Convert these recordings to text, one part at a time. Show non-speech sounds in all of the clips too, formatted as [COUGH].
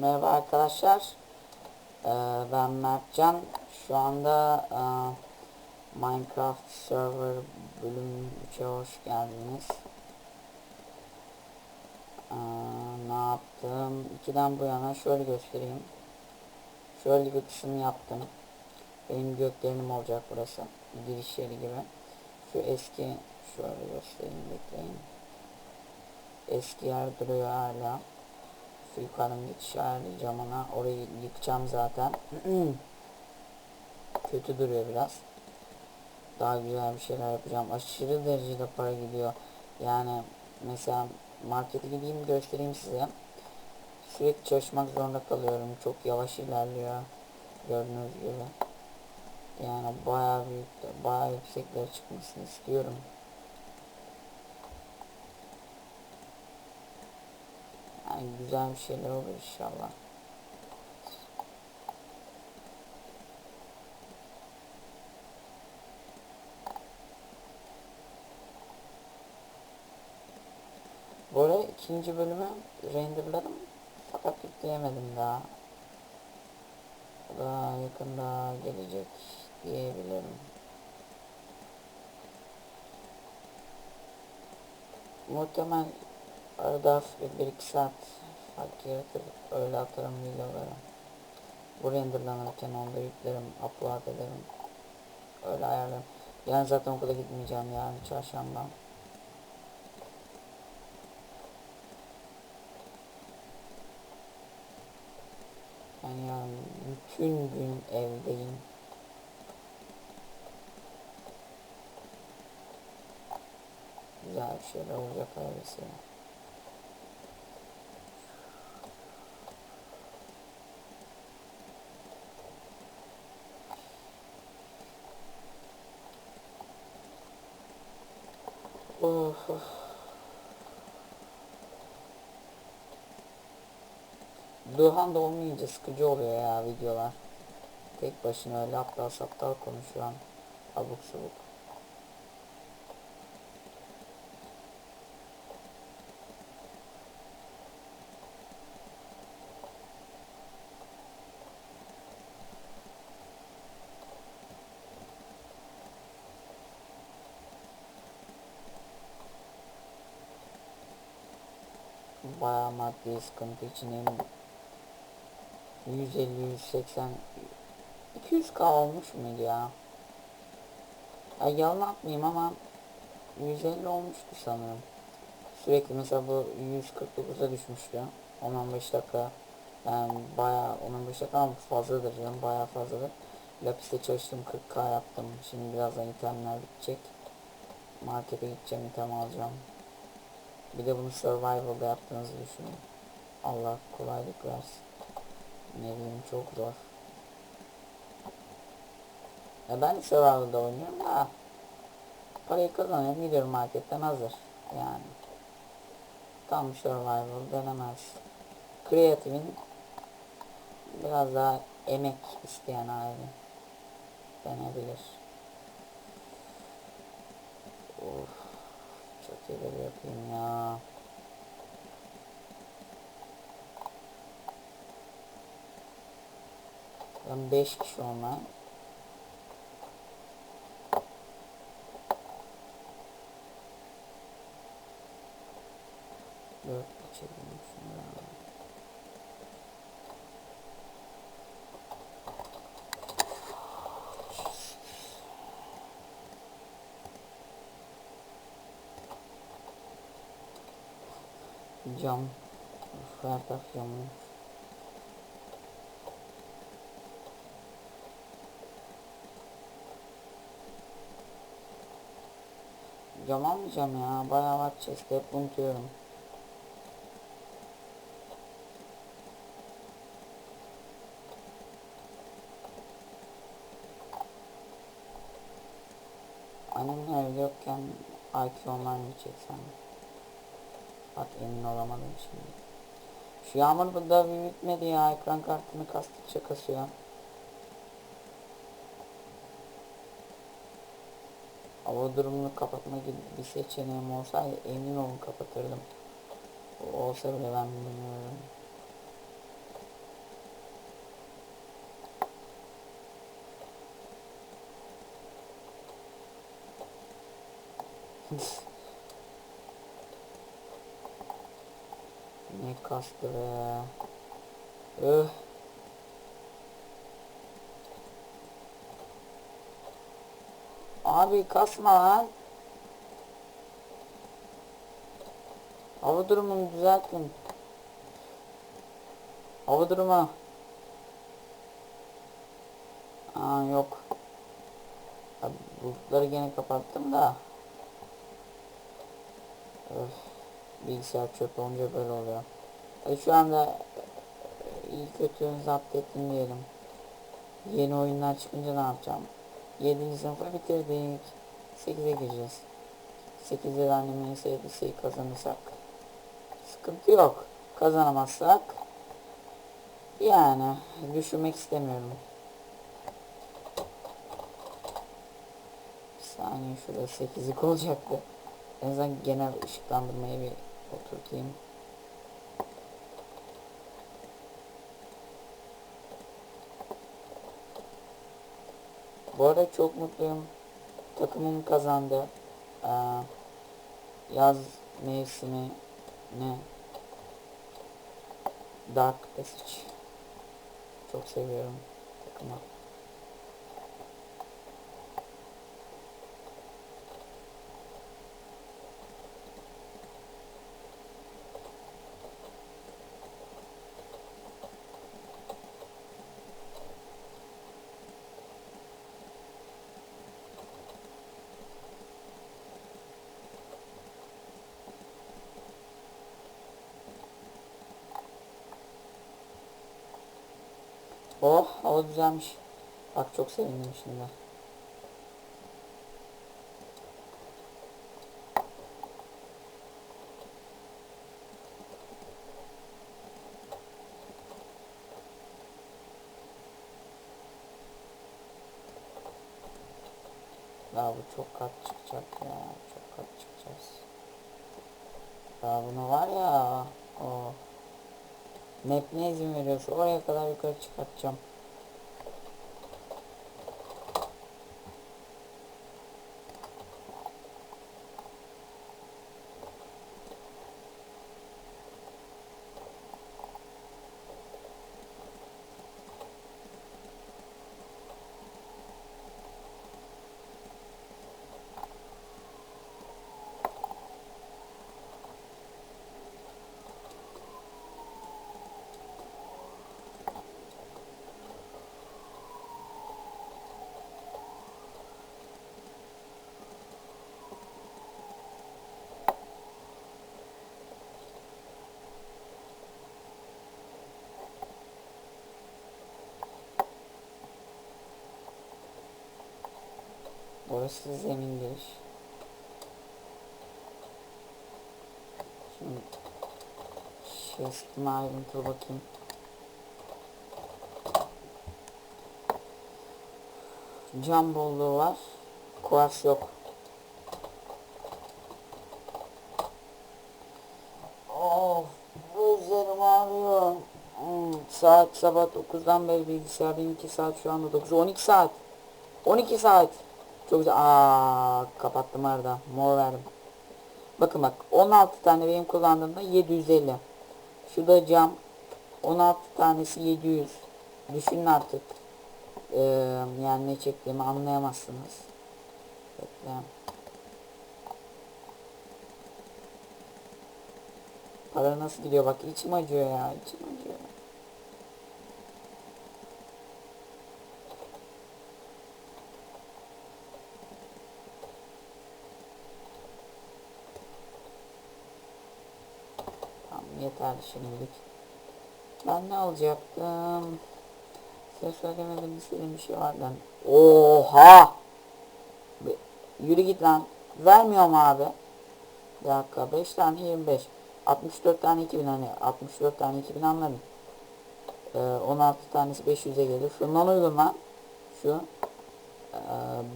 Merhaba arkadaşlar. Ee, ben Mertcan. Şu anda e, Minecraft Server bölüm 3'e hoş geldiniz. Ee, ne yaptım? 2'den bu yana şöyle göstereyim. Şöyle bir kısım yaptım. Benim gökdelenim olacak burası. Giriş yeri gibi. Şu eski şöyle göstereyim bekleyin. Eski yer duruyor hala. Geçişi ayarlayacağım ona. Orayı yıkacağım zaten. [CLEARS THROAT] Kötü duruyor biraz. Daha güzel bir şeyler yapacağım. Aşırı derecede para gidiyor. Yani mesela markete gideyim göstereyim size. Sürekli çalışmak zorunda kalıyorum. Çok yavaş ilerliyor. Gördüğünüz gibi. Yani bayağı büyük, bayağı yükseklere çıkmasını istiyorum. Yani güzel bir şeyler olur inşallah. Bu arada ikinci bölümü renderladım fakat yükleyemedim daha. Bu da yakında gelecek diyebilirim. Muhtemel arada bir iki saat fark yaratır öyle atarım videoları. Bu renderlanırken onu da yüklerim, upload ederim. Öyle ayarlarım. Yani zaten okula gitmeyeceğim yani çarşamba. Yani bütün gün evdeyim. Güzel şeyler olacak hayırlısıyla. Of of. Duhan da olmayınca sıkıcı oluyor ya videolar. Tek başına öyle aptal saptal konuşuyor. Abuk subuk. Bayağı maddi sıkıntı içindeyim. 150, 180, 200k olmuş muydu ya? Ya yalan atmayayım ama 150 olmuştu sanırım. Sürekli mesela bu 149'a düşmüştü. 10-15 dakika. Yani bayağı 10-15 dakika ama fazladır canım bayağı fazladır. Lapis'te çalıştım 40k yaptım. Şimdi birazdan itemler bitecek. Markete gideceğim item alacağım. Bir de bunu survival'da yaptığınızı düşünün. Allah kolaylık versin. Ne bileyim çok zor. Ya ben survival'da oynuyorum da parayı kazanıyorum gidiyorum marketten hazır. Yani tam survival denemez. Creative'in biraz daha emek isteyen hali denebilir. Of. Böyle yapayım ya. Ben 5 kişi olmam. Dört geçelim şunu. Cam. Her taraf yanmış. Cam almayacağım ya. Bayağı var chest'te hep unutuyorum. Annemler evde yokken IQ online mi çeksem? At emin olamadım şimdi. Şu yağmur bu da bir bitmedi ya. Ekran kartını kastıkça kasıyor. Hava durumunu kapatma gibi bir seçeneğim olsaydı emin olun kapatırdım. O olsa bile ben bilmiyorum. Thanks. Ne kastı be. Öh. Abi kasma lan. Hava durumunu düzeltin. Hava durumu. Aa yok. Abi bulutları gene kapattım da. Öf. Bilgisayar çöp olunca böyle oluyor. Hadi şu anda e, iyi kötü zapt ettim diyelim. Yeni oyunlar çıkınca ne yapacağım? 7. sınıfı bitirdik. 8'e gireceğiz. 8'de de annemin sevdiği şeyi kazanırsak. Sıkıntı yok. Kazanamazsak yani düşünmek istemiyorum. Bir saniye şurada 8'lik olacaktı. En azından genel ışıklandırmayı bir oturtayım. Bu arada çok mutluyum. Takımım kazandı. Ee, yaz mevsimi ne? Dark Passage. Çok seviyorum takımı. Oh hava güzelmiş. Bak çok sevindim şimdi. Ya bu çok kat çıkacak ya. Çok kat çıkacağız. Ya bunu var ya. O İzin veriyorsa oraya kadar yukarı çıkartacağım. Orası zemindir. Şimdi chest'ime ayrıntılı bakayım. Cam bolluğu var. Kuars yok. Of, gözlerim ağrıyor. Hmm, saat sabah 9'dan beri bilgisayardayım 2 saat şu anda 9 12 saat. 12 saat. Çok güzel. Aa, kapattım arada. Mor verdim. Bakın bak 16 tane benim kullandığımda 750. Şurada cam 16 tanesi 700. Düşünün artık. Ee, yani ne çektiğimi anlayamazsınız. Bekle. Para nasıl gidiyor bak içim acıyor ya içim acıyor. Tamam yeter şimdilik. Ben ne alacaktım? Size söylemedim istediğim bir şey vardı. Oha! Yürü git lan. Vermiyorum abi. Bir dakika 5 tane 25. 64 tane 2000 hani 64 tane 2000 anladım. Ee, 16 tanesi 500'e gelir. Şundan uygun lan. Şu.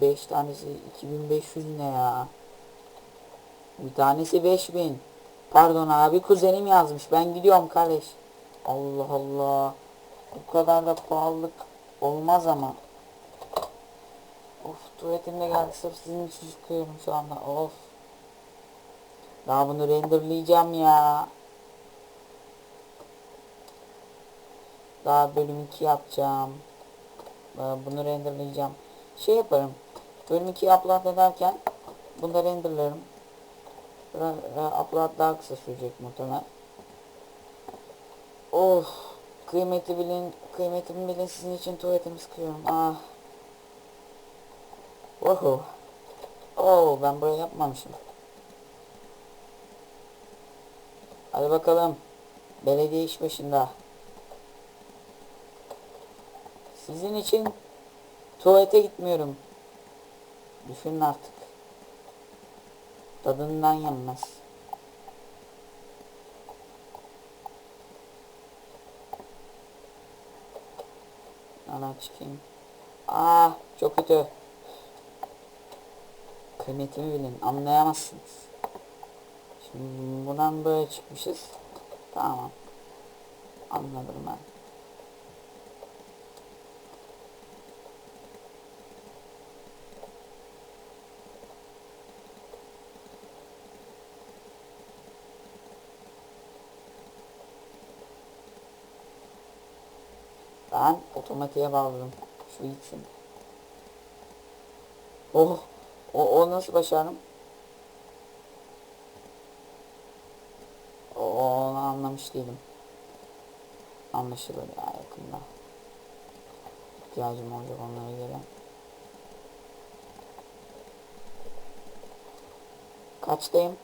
5 tanesi 2500 ne ya? Bir tanesi 5000. Pardon abi kuzenim yazmış. Ben gidiyorum kardeş. Allah Allah. Bu kadar da pahalılık olmaz ama. Of tuvaletim de geldi sırf sizin için çıkıyorum şu anda. Of. Daha bunu renderlayacağım ya. Daha bölüm 2 yapacağım. Bunu renderlayacağım. Şey yaparım. Bölüm 2 upload ederken bunu renderlarım. Upload daha kısa sürecek muhtemelen. Of. Kıymeti bilin, kıymetimi bilin sizin için tuvaletimi sıkıyorum. Ah. Oho. Oo ben buraya yapmamışım. Hadi bakalım. Belediye iş başında. Sizin için tuvalete gitmiyorum. Düşünün artık. Tadından yenmez. Ana çıkayım. Aa çok kötü. Kıymetimi bilin anlayamazsınız. Şimdi buradan böyle çıkmışız. Tamam. Anladım ben. Ben otomatiğe bağladım. Şu gitsin. Oh. O, o nasıl başardım? O, onu anlamış değilim. Anlaşılır ya yakında. İhtiyacım olacak onlara göre. Kaçtayım?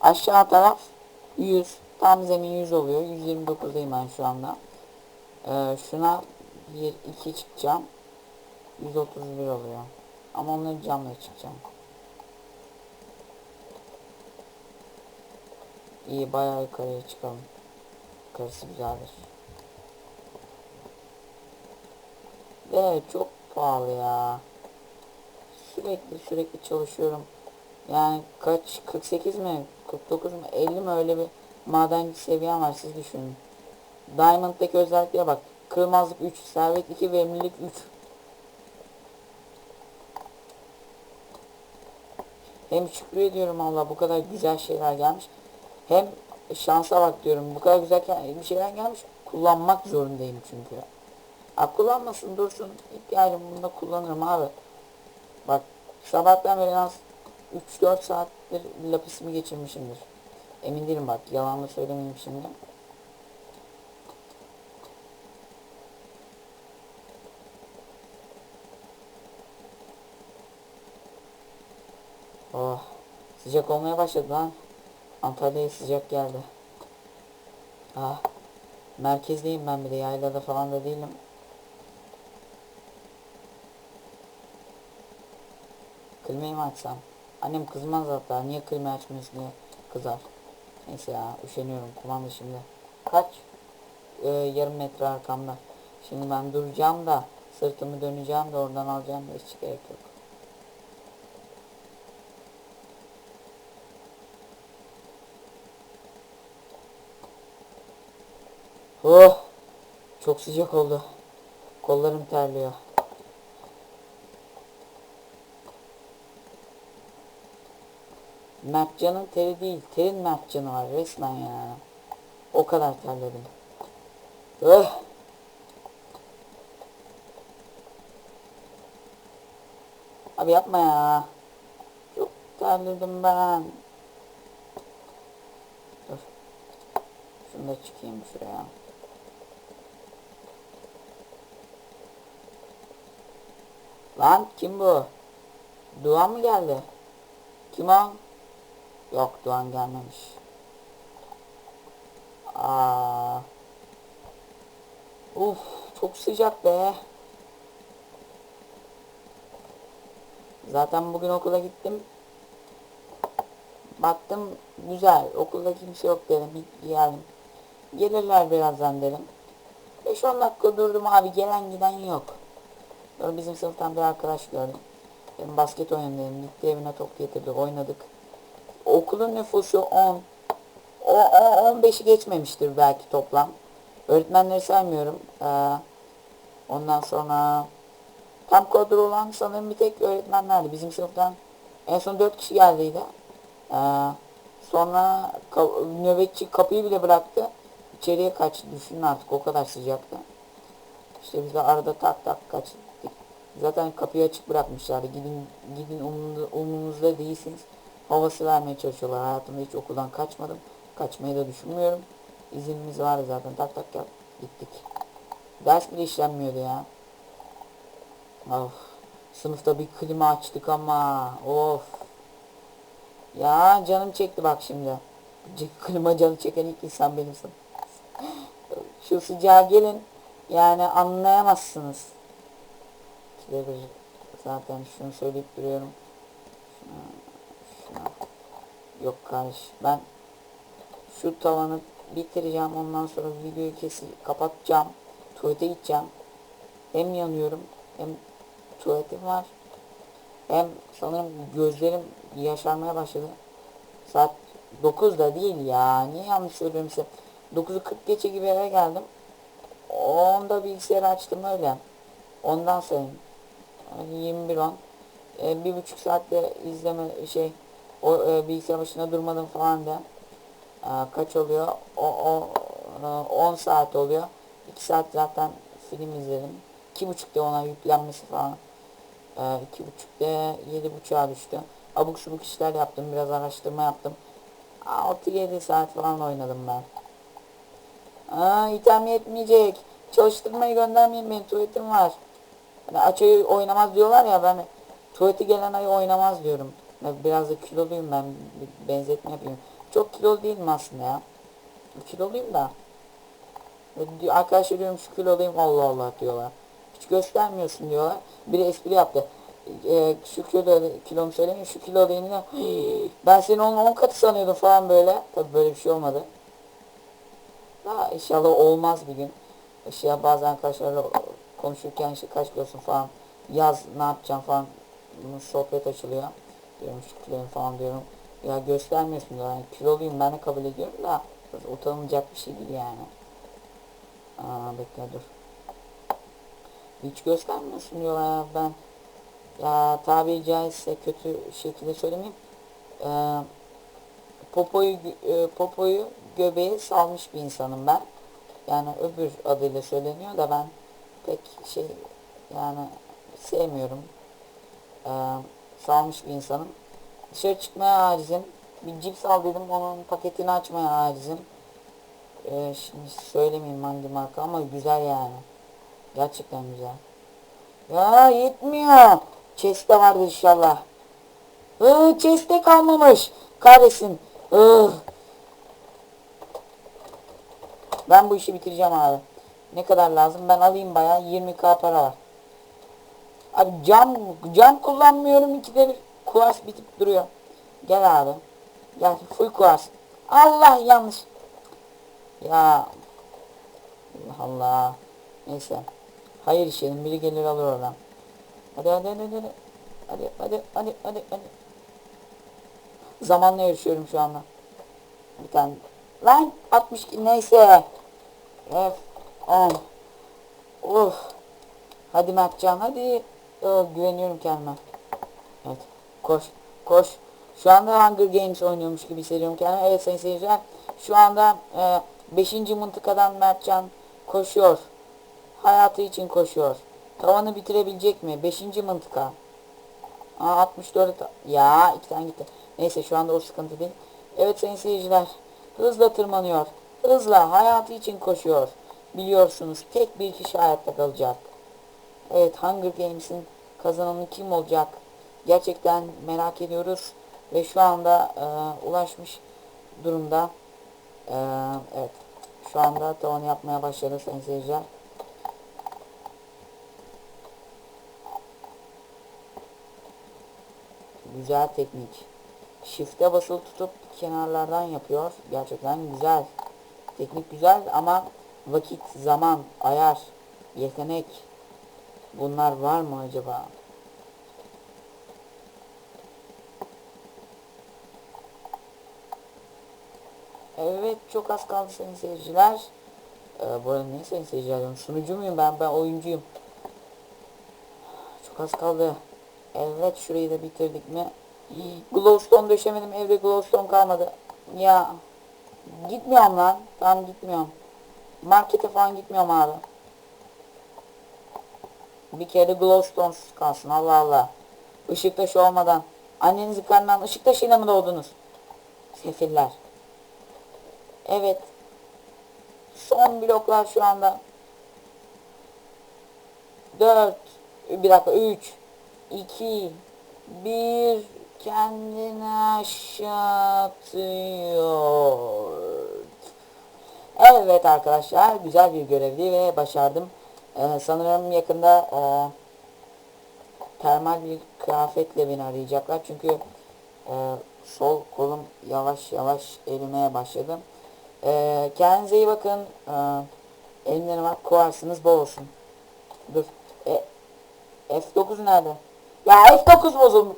Aşağı taraf 100. Tam zemin 100 oluyor. 129'dayım ben şu anda. Ee, şuna 1, 2 çıkacağım. 131 oluyor. Ama onları camla çıkacağım. İyi bayağı yukarıya çıkalım. Yukarısı güzeldir. Ve çok pahalı ya. Sürekli sürekli çalışıyorum. Yani kaç 48 mi 49 mu 50 mi öyle bir madenci seviyem var siz düşünün. Diamond'daki özelliklere bak. Kırılmazlık 3, servet 2, verimlilik 3. Hem şükür ediyorum Allah bu kadar güzel şeyler gelmiş. Hem şansa bak diyorum bu kadar güzel bir şeyler gelmiş. Kullanmak zorundayım çünkü. Ha, kullanmasın dursun. İhtiyacım bunda kullanırım abi. Bak sabahtan beri en az 3-4 saattir lapisimi geçirmişimdir. Emin değilim bak yalan da söylemeyeyim şimdi. Oh sıcak olmaya başladı lan. Antalya'ya sıcak geldi. Ah merkezdeyim ben bir de yaylada falan da değilim. Klimayı mı açsam? Annem kızmaz hatta. Niye klimayı açmıyorsun diye kızar. Neyse ya üşeniyorum. Kumanda şimdi. Kaç? Ee, yarım metre arkamda. Şimdi ben duracağım da sırtımı döneceğim de oradan alacağım da hiç gerek yok. Oh! Çok sıcak oldu. Kollarım terliyor. Mertcan'ın teri değil, terin Mertcan'ı var resmen ya. O kadar terledim. Öh! Abi yapma ya. Çok terledim ben. Dur. Şunu da çıkayım şuraya. Lan kim bu? Doğan mı geldi? Kim o? Yok Doğan gelmemiş. Aa. Uf çok sıcak be. Zaten bugün okula gittim. Baktım güzel. Okulda kimse yok dedim. Yani gelirler birazdan dedim. 5-10 dakika durdum abi. Gelen giden yok. Sonra bizim sınıftan bir arkadaş gördüm. Benim basket oynayalım dedim. Gitti evine top getirdi. Oynadık. Okulun nüfusu 10. O, o 15'i geçmemiştir belki toplam. Öğretmenleri saymıyorum. Ee, ondan sonra tam kadro olan sanırım bir tek öğretmenlerdi. Bizim sınıftan en son 4 kişi geldiydi. Ee, Sonra ka- nöbetçi kapıyı bile bıraktı. İçeriye kaçtı. Düşünün artık o kadar sıcaktı. İşte biz de arada tak tak kaçtık. Zaten kapıyı açık bırakmışlardı. Gidin gidin umurunuzda, değilsiniz. Havası vermeye çalışıyorlar. Hayatımda hiç okuldan kaçmadım. Kaçmayı da düşünmüyorum. İzinimiz vardı zaten. Tak tak tak gittik. Ders bile işlenmiyordu ya. Of. Sınıfta bir klima açtık ama. Of. Ya canım çekti bak şimdi. Klima canı çeken ilk insan benimsin. Şu sıcağa gelin. Yani anlayamazsınız. Bir zaten şunu söyleyip duruyorum. Şuna, şuna. Yok kardeş ben şu tavanı bitireceğim ondan sonra videoyu kesip kapatacağım. Tuvalete gideceğim. Hem yanıyorum hem tuvaletim var. Hem sanırım gözlerim yaşarmaya başladı. Saat 9 da değil ya. Niye yanlış söylüyorum size? 9'u 40 geçe gibi eve geldim. Onda bilgisayarı açtım öyle. Ondan sonra 21 10 e, bir buçuk saatte izleme şey o e, bilgisayar başında durmadım falan da e, kaç oluyor? O, o e, 10 saat oluyor. 2 saat zaten film izledim. İki buçukta ona yüklenmesi falan e, iki buçukta yedi buçuğa düştü. Abuk subuk işler yaptım biraz araştırma yaptım. 6-7 saat falan oynadım ben. Aa, item yetmeyecek. Çalıştırmayı göndermeyin beni tuvaletim var Hani aç oynamaz diyorlar ya ben tuvaleti gelen ayı oynamaz diyorum. Biraz da kiloluyum ben benzetme yapayım. Çok kilolu değilim aslında ya. Kiloluyum da. Arkadaşlar diyorum şu kiloluyum Allah Allah diyorlar. Hiç göstermiyorsun diyorlar. Biri espri yaptı. Ee, şu kilo kilomu söylemiyor şu kiloluyum diyor. [GASPS] Ben seni onun 10 katı sanıyordum falan böyle. Tabi böyle bir şey olmadı. Daha inşallah olmaz bir gün. İşte bazı arkadaşlarla konuşurken işte kaç kilosun falan yaz ne yapacağım falan bunun sohbet açılıyor. Diyorum şu kiloyum falan diyorum. Ya göstermiyorsun diyor. Yani kiloluyum ben de kabul ediyorum da utanılacak bir şey değil yani. Aa bekle dur. Hiç göstermiyorsun diyorlar ya ben. Ya tabiri caizse kötü şekilde söylemeyeyim. Ee, popoyu e, popoyu göbeğe salmış bir insanım ben. Yani öbür adıyla söyleniyor da ben pek şey yani sevmiyorum. Ee, salmış bir insanım. Dışarı çıkmaya acizim. Bir cips al dedim onun paketini açmaya acizim. Ee, şimdi söylemeyeyim hangi marka ama güzel yani. Gerçekten güzel. Ya yetmiyor. Chest'te vardı inşallah. Iı, chest'te kalmamış. Kahretsin. Ih. Ben bu işi bitireceğim abi. Ne kadar lazım? Ben alayım bayağı 20k para var. Abi cam cam kullanmıyorum ikide bir kuvars bitip duruyor. Gel abi. Gel full kuvars. Allah yanlış. Ya Allah Allah. Neyse. Hayır işledim. Biri gelir alır oradan. Hadi hadi hadi hadi. Hadi hadi hadi hadi hadi. Zamanla yarışıyorum şu anda. Bir tane. Lan 62 neyse. F 10. Of. Hadi Mertcan hadi. Oh, güveniyorum kendime. Evet. Koş. Koş. Şu anda Hunger Games oynuyormuş gibi hissediyorum kendimi. Evet sayın seyirciler. Şu anda 5. mıntıkadan Mertcan koşuyor. Hayatı için koşuyor. Tavanı bitirebilecek mi? 5. mıntıka. Aa 64 ya iki tane gitti. Neyse şu anda o sıkıntı değil. Evet sayın seyirciler. Hızla tırmanıyor. Hızla hayatı için koşuyor. Biliyorsunuz tek bir kişi hayatta kalacak. Evet Hunger Games'in kazananı kim olacak? Gerçekten merak ediyoruz. Ve şu anda e, ulaşmış durumda. E, evet. Şu anda tavan yapmaya başladı sayın seyirciler. Güzel teknik. Shift'e basılı tutup kenarlardan yapıyor. Gerçekten güzel. Teknik güzel ama vakit, zaman, ayar, yetenek bunlar var mı acaba? Evet çok az kaldı sayın seyirciler. Ee, bu arada ne sayın seyirciler. Sunucu muyum ben? Ben oyuncuyum. Çok az kaldı. Evet şurayı da bitirdik mi? Glowstone döşemedim. Evde glowstone kalmadı. Ya gitmiyorum lan. Tamam gitmiyorum. Markete falan gitmiyorum abi. Bir kere glowstone kalsın Allah Allah. Işık taşı olmadan. Annenizin karnından ışık taşıyla mı doğdunuz? Sefiller. Evet. Son bloklar şu anda. 4 bir dakika 3 2 1 kendini aşağı. Evet arkadaşlar güzel bir görevdi ve başardım. Ee, sanırım yakında e, termal bir kıyafetle beni arayacaklar çünkü e, sol kolum yavaş yavaş erimeye başladı. E, kendinize iyi bakın. E, elimlerim var. Kuvarsınız bol olsun. Dur. E, F9 nerede? Ya F9 bozulmuş.